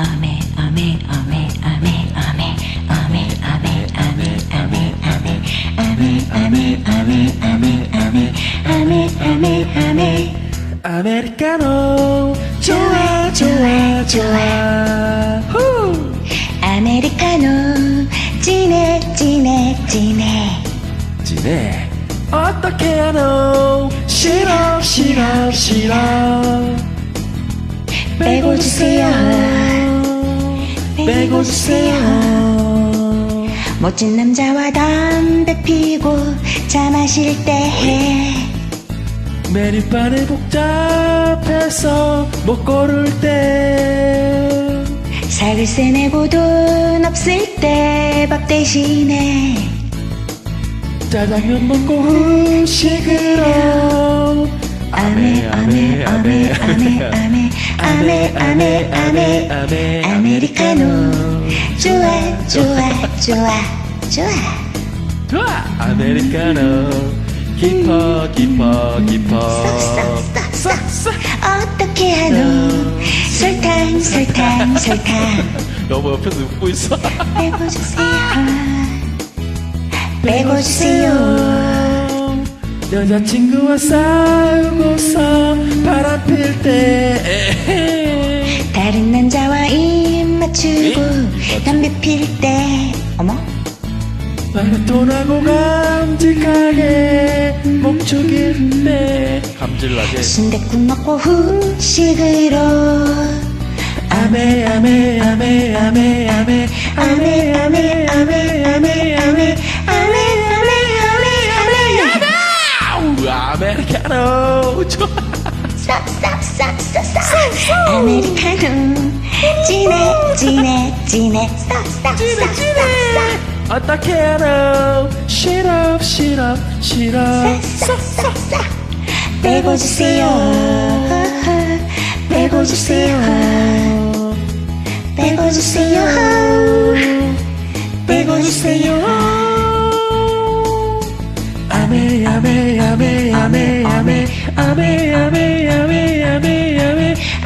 아메 아메 아메 아메 아메 아메 아메 아메 아메 아메 아메 아메 아메 아메 아메 아메 아메 아메 아메리카노 좋아 좋아 좋아 후 아메리카노 진해 진해 진해 지네 어떻게 하노 싫어 싫어 싫어 빼고 주세요 빼고 주세요. 멋진 남자와 담배 피고 차 마실 때 해. 메뉴판이 복잡해서 못 고를 때. 사글세 내고 돈 없을 때 밥 대신에 짜장면 먹고 후식으로. 아메 아메 아메 아메 아메, 아메, 아메, 아메 아메 아메리카노. 좋아 좋아 좋아 좋아. 좋아. 아메리카노. 깊어 깊어 깊어. 싹싹싹싹 어떻게 하노? 설탕 설탕 설탕. 너무 옆에서 웃고 있어. 빼고 주세요. 빼고 주세요. 여자친구와 싸우고서 바람 필 때. 다른 남자와 입 맞추고 네? 담배 필 때. 어머? 나는 떠나고 감직하게 목적일 때 감질나게. 순댓국 먹고 후식으로 아메 아메 아메 아메 아메 아메 아메. 싹싹싹싹싹. 아메리카노. 진해 진해 진해. 싹싹싹싹싹 어떻게 하노 시럽 시럽 시럽 싹싹싹. 빼고 주세요. 빼고 주세요. 빼고 주세요. 빼고 주세요. 아메 아메 아메 아메 아메 아메 아메